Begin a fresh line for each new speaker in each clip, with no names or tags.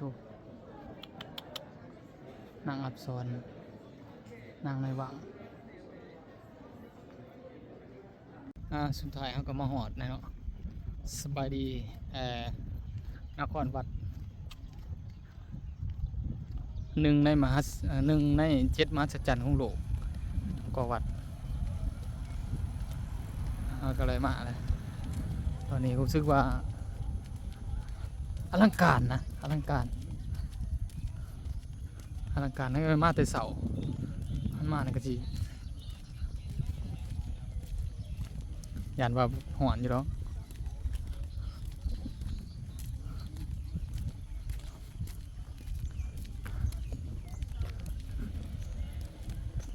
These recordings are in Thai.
ถูกนางอับสรนางในวังอ่าสุดท้ายเขาก็มาหอดนะเนาะสบายดีเอ่อนครวัดหนึ่งในมหัศหนึ่งในเจ็ดมหัศจรรย์ของโลกก็วัดเราก็เลยมาเลยตอนนี้รู้สึกว่าอลังการนะ ลังการอลังการนั่นก็มาแต่เสามันมาในกะจียานว่าหอนอยู่แล้ว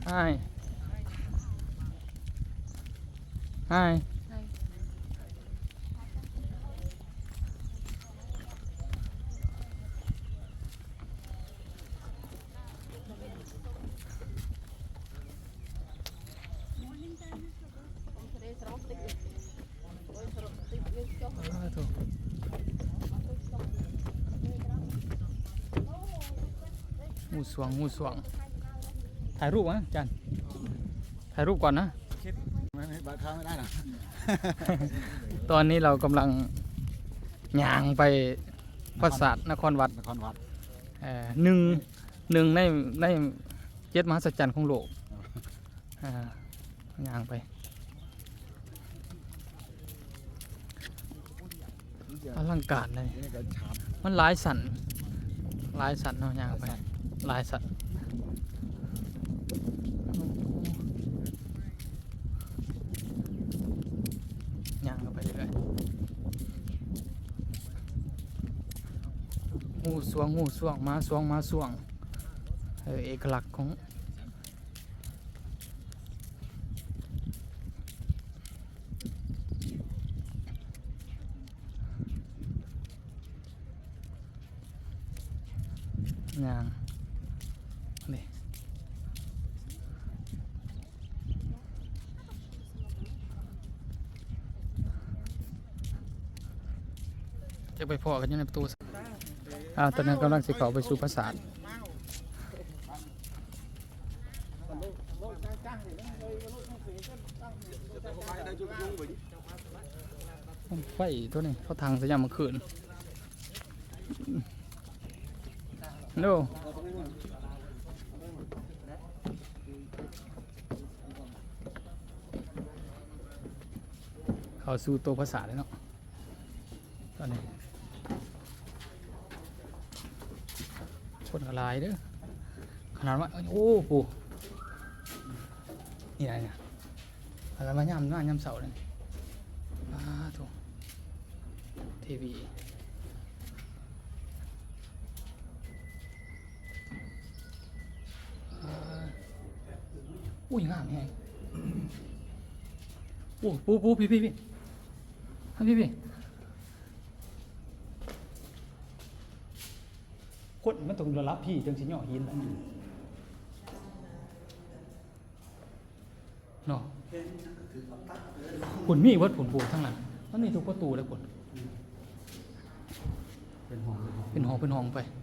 ไอ้ไอ้ อ่าถูกหมูสวงหมูสวง ถ่ายรูปนะจันถ่ายรูปก่อนนะ
ไม่ไม่บางครั้งไม่ได้หรอก
ตอนนี้เรากำลังย่างไปปราสาทนครวัด
นครวัด
เอ่อหนึ่งหนึ่งในในเจ็ดมหัศจรรย์ของโลกอ่าย่างไป อลังการเลย
นี่ก็ชาบ
มันหลายสันหลายสันเนาะย่างไปหลายสันย่างเข้าไปเรื่อยๆหูสวงหูสวงมาสวงมาสวงเออเอกลักษณ์ของย่างนี่ จะไปพอกันอยังในประตูอ่าตอนนั้นกำลังสิเขาไปสู่ปราสาทไฟตัวนี้เขาทางสยามเมื่อคืนโนเขาสู่ตัวภาษาเลยเนาะตอนนี้ คนก็หลายเด้อขนาดว่าโอ้ปูนี่อะไรเนี่ยอะไรมาย่ำหน้าย่ำเสาเลยอ้าถูกทีวีอุ้ยงามแฮงโอ้ปูปูพี่พี่พี่พี่พี่ คนมันต้องระลับพี่จังสิย่อหินแหละเนาะผุนมีวัดผุนผูทั้งนั้นมันมีทุกประตูเลยผุน
เป็นห้องเป็นห้อง
เป็นห้องเป็นห้องไป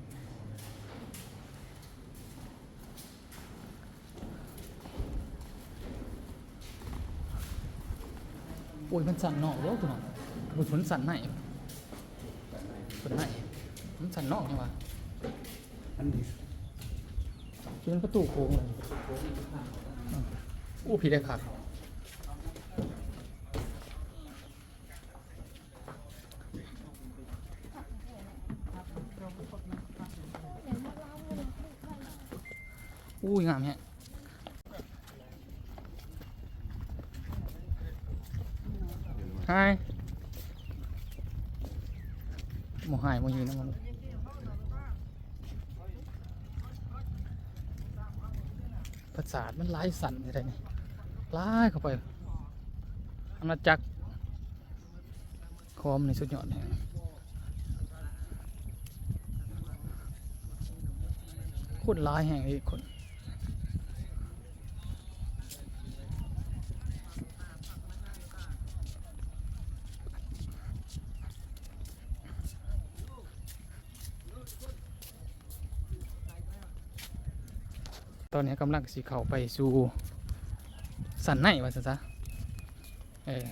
โอ้ยมันสั่นเนาะเว้าตัวเนาะบุญผลสั่นไหนผลไหนมันสั่นเนาะไงวะ
อันนี้
ที่มันประตูโค้งเลยอู้ผีได้ขาดอู้ยงามแฮะไฮโมหายโมยืนนะมัน ศาสตร์มันหลายสั่นอะไรนี่หลายเข้าไปอาณาจักรคอมในสุดยอดเลยคนหลายแห่งอีกคน อนนี้กำลังสิเข้าไปสู่สันในว่าซะซะเออ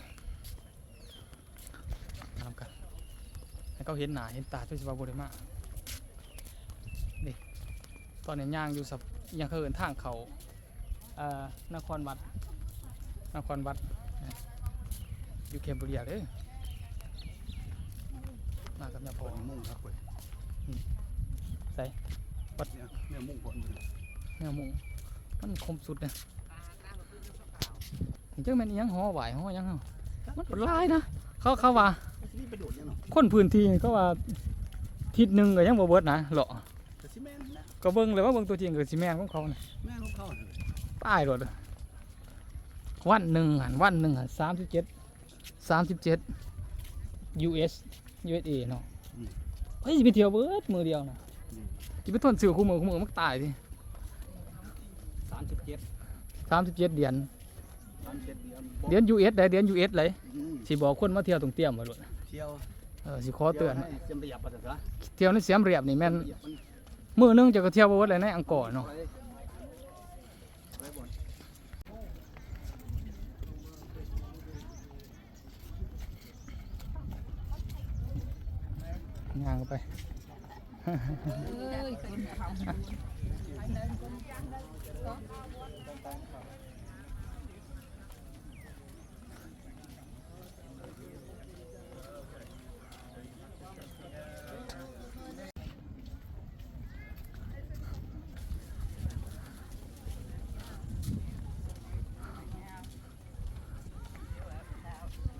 ตามกันให้เขาเห็นหน้าเห็นตาช่วยสิว่าบ่ได้มานี่ตอนนี้ย่างอยู่สับยังเขาเอินทางเขาเอ่อนครวัดนครวัดนะอยู่เคมเบรียเด้อมากับยาพ
ผ
อ
ลมุ่งครับเว้ย
ใส่
เนี่ยเนี่ยมุ่งผล อยู่
เนื้อหมูมันคมสุดเนี่ยเจ้าแม่นอิหยังห่อไหวห่อหยังเฮามันเป็นลายนะเขาเขาว่า
นี่ประโยชน์ยังเนาะ
คนพื้นที่เขาว่าทิศหนึ่งก็ยังบ่เบิดนะเหรอ
แต่ซีเมนต์นะ
ก็เบิ่งเลยว่าเบิ่งตัวจริงก็สิแม่นของเขาน่ะ
แม่ของเขาเนี่ย
ตายโดดวันหนึ่งหันวันหนึ่งหัน37 37 US USA เนาะเฮ้ยสิไปเที่ยวเบิดมือเดียวนะสิไปทนซื้อคู่มือคู่มือมันก็ตายดิ
สามสิบเจ็ด
37เดือน
สามเจ็ดเดือน
เดือน US ได้เดือน US เลย
อืม
สิบอกคนมาเที่ยวตรงเตรียมไว้โลด
เที่ยว
เออสิขอเตือน
ที่ยวให้จำประหยัดปัสสาวะ
เที่ยวในเสียมเรียบนี่แม่น
ประหยัดมัน
มื้อหนึงจะก็เที่ยวบ่เบิดเลยในอังกอร์เนาะ
ไปไปบ่อน
ย่างเข้าไป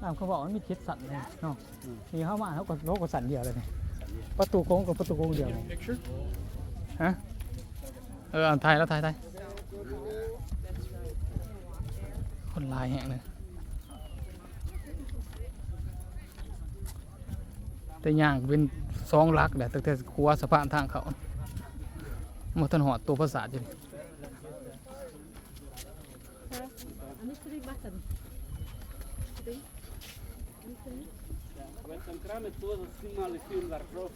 ตามเขาบอกว่ามีเจ็ดสันเลยเนาะนี่เข้ามาเขาก็โลกก็สันเดียวเลยนี่ประตูโค้งกับประตูโค้งเดียวเลยฮะเออเอาถ่ายแล้วถ่ายถ่ายคนลายแห้งเลยแต่ย่างเป็นสองหลักแหละตั้งแต่ครัวสะพานทางเขาหมดทันหอดตัวภาษาจริง
Ano sering makan?
В этом краме тоже снимали фильм Варков.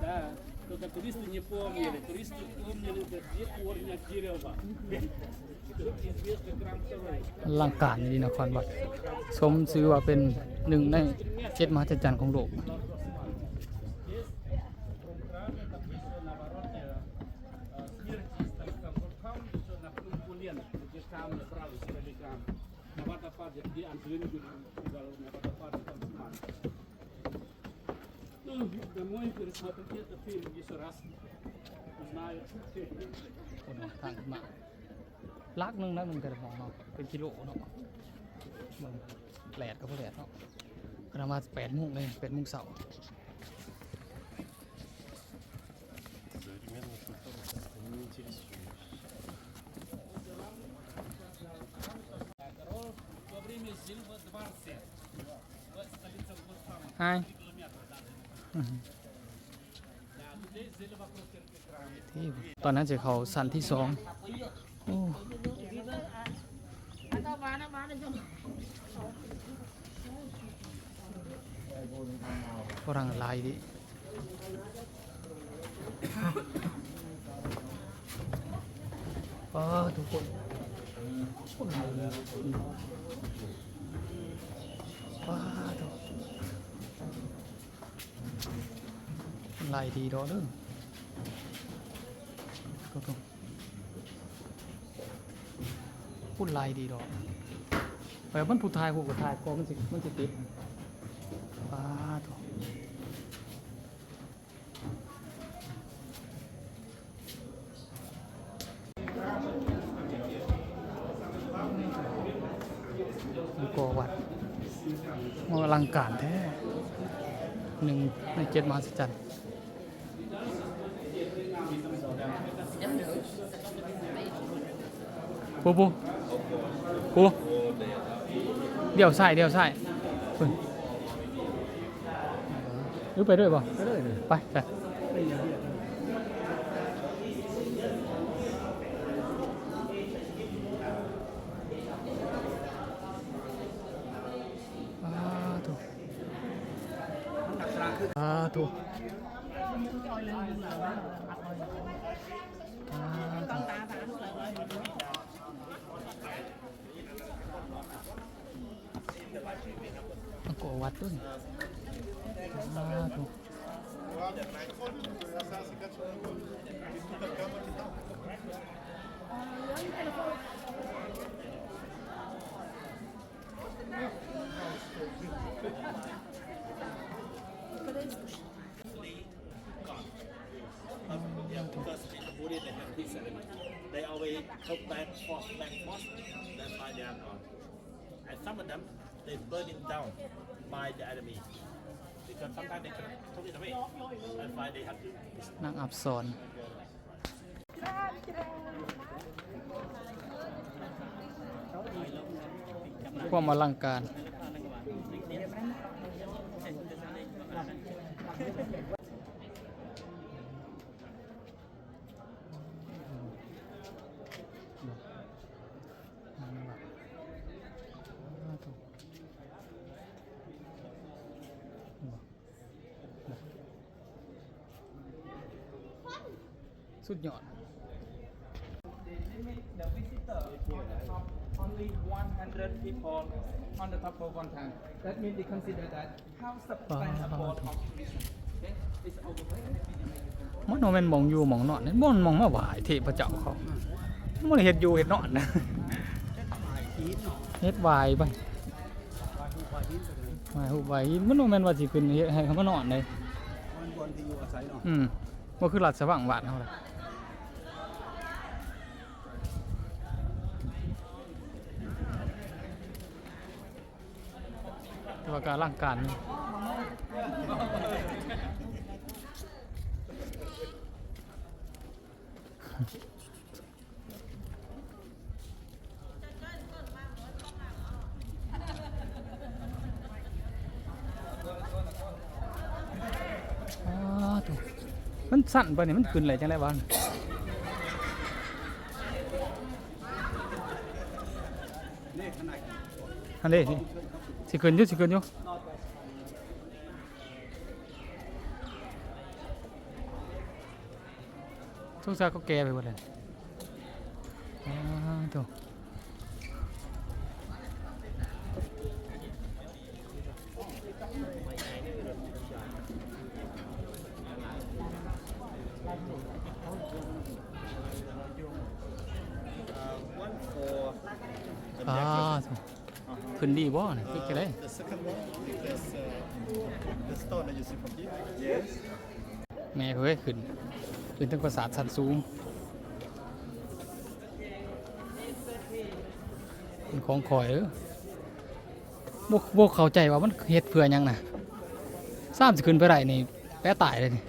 Да, только туристы не помнили. Туристы помнили, где корня дерева. Тут известный крам второй.
อลังการดีนครวัดสมชื่อว่าเป็นหนึ่งในเจ็ดมหัศจรรย์ของโลก
На เ Ну, домой пересмотрите этот фильм еще раз. Узнают.
คนออกทางขึ้นมาลักหนึงลักหนึงแต่ละหมองเนาะเป็นกิโลเนาะเบิ่งแปดก็พอแปดเนาะกระมาแปดโมงเลยแปดโมงเสาร์
Во
ที่ตอนนั้นจะเขาสันที่สองฝรั่งลายดิป้าทุกคนป้าทุก หลายดีดอเด้อทุกคนพูดหลายดีดอกแบบมันผู้ทายผู้กับทายก็มันสิมันสิติดป้าทุกมีกอวัดมอลังการแท้หนึ่งในเจ็ดมหัศจรรย์ ปูปูปูเดี๋ยวใส่เดี๋ยวใส่เพิ่ Ang kuwat.
Ah, to. Eh. They always go back forth, back forth. That's why they are gone. And some of them they burn it down by the enemy. Because sometimes they cannot throw it away. That's why they have to
นางอับสอนความอลังการ สุดยอด
the visitor top only 100 people on the top of one time. That means they consider that how substantial of tourism. Okay, it's over.
มันโนแมนหมองอยู่หมองนอนนี่มันมองมาไหวายเทพเจ้าเขามันเห็ดอยู่เห็ดนอนนะเฮ็ดวายไปวายหูวายหินมันโนแมนว่าสิขึ้นเฮ็ดให้เขามานอนเลย
มันบนที่อยู่อาศัยเนาะ
อืมว่าคือหลัดสว่างหวานเขาเลย แต่ว่าการร่างการนี่อ๋อถูกมันสั่นไปเนี่ยมันขึ้นอะไรจังไรวะ
นี่ขนาด
อันนี้นี่ สิขึ้นอยู่สิขึ้นอยู่ทุกซาก็แก่ไป ขึ้นดีบ่นี่คือจะได้
The second one is uh, the stone that you see from here. Yes.
แม่เฮ้ยขึ้นขึ้นตั้งประสาทสันสูงมันของข่อยเออบ่บ่เข้าใจว่ามันเฮ็ดเพื่อหยังน่ะซ้ำสิขึ้นไปได้นี่แป้ตายเลยนี่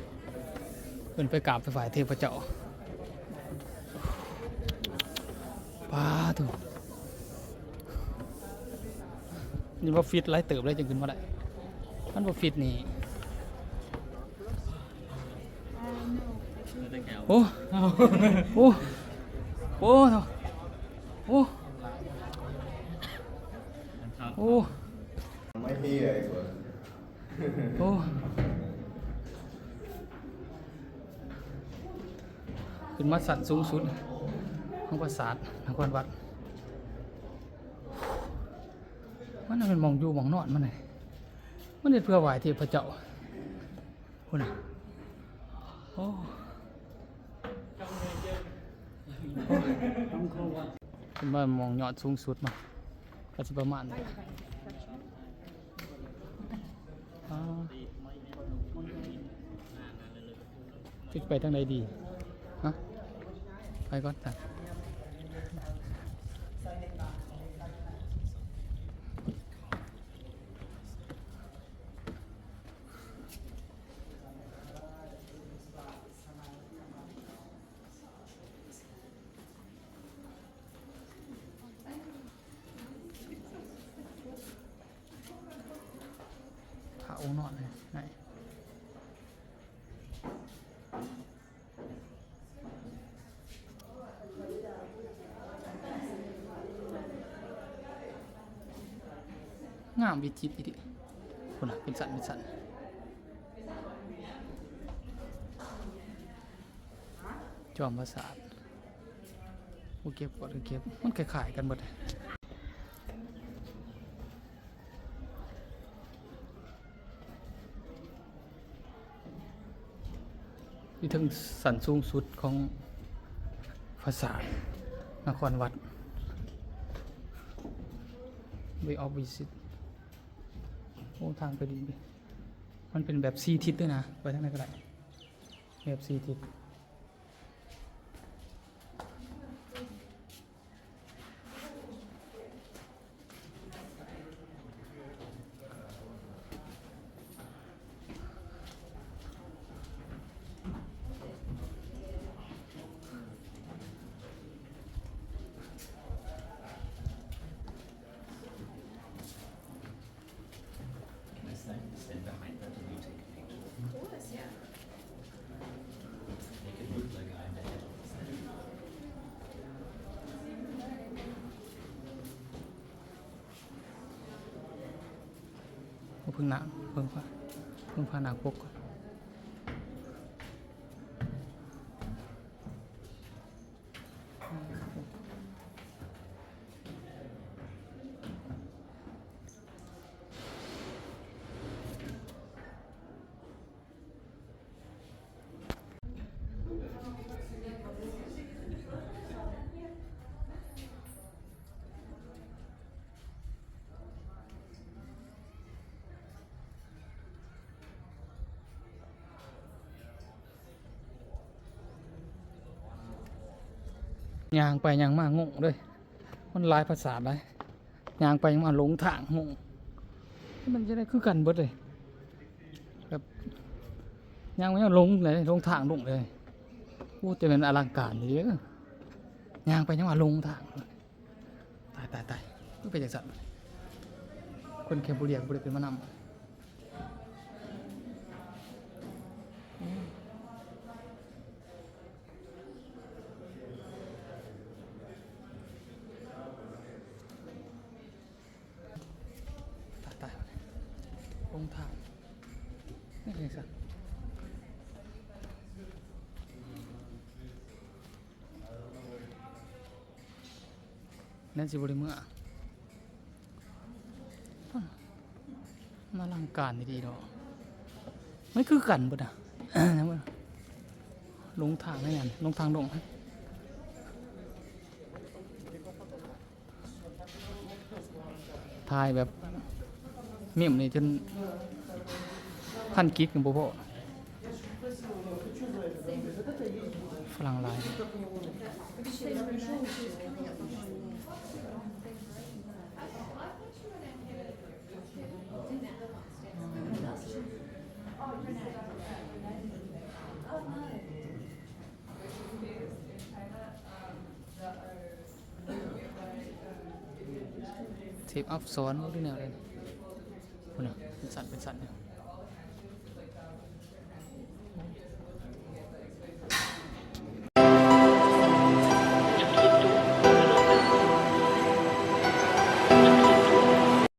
ขึ้นไปกราบไปฝ่ายเทพเจ้าป้าตุ นี่ว่าฟิตไรเติบเลยจังขึ้นมาได้มันบ่ฟิตนี่โอ้โอ้โอ้เถอะโอ้โอ้
ไม่พี่เลยส่วน
โอ้ขึ้นมาสัตว์สูงสุดของปราสาทนครวัด มันเป็นมองอยู่มองนอนมันเลยมันเด็ดเพื่อไหวเทพระเจ้าคุณน่ะโอ้ขึ้นมามองยอดสูงสุดมาก็จะประมาณนี้จะไปทางใดดีฮะไปก่อนจ้ะ องค์นอนเลยไหนงามวิจิตรอีดิคนน่ะเป็นสันเป็นสันจอมปราสาทบ่เก็บบ่ได้เก็บ มันคล้ายๆกันหมดอยู่ ที่ถึงสันสูงสุดของภาษานครวัด Way of Visit โอ้ ทางไปดี มันเป็นแบบซีทิศด้วยนะ ไปทางไหนก็ได้แบบซีทิศ เพิ่งหนักเพิ่งพาเพิ่งพาหนักปกก่อน ยางไปยางมางงเลยมันลายภาษาเลยยางไปยางมาหลงทางงงมันจะได้คือกันเบิดเลยแบบยางไปยางหลงเลยหลงทางลงเลยโอ้แต่เป็นอลังการเด้อยางไปยางมาหลงทางตายตายตายไม่เป็นอย่างสัตว์คนแคมบูเรียบุรีเป็นมานำ ตายตายลงทางนี่ไงสัตว์ นั่นสิบริเมื่อมาลังการดีๆดอกไม่คือกันปะนะนะมึงลงทางนี่ยันลงทางลงฮะทายแบบเมี่ยมนี่จนพันกิกกันบ่พอฝรั่งลาย เทปอัพซ้อนหรือแนวเลยคุณน่ะเป็นสัตว์เป็นสัตว์เนี่ย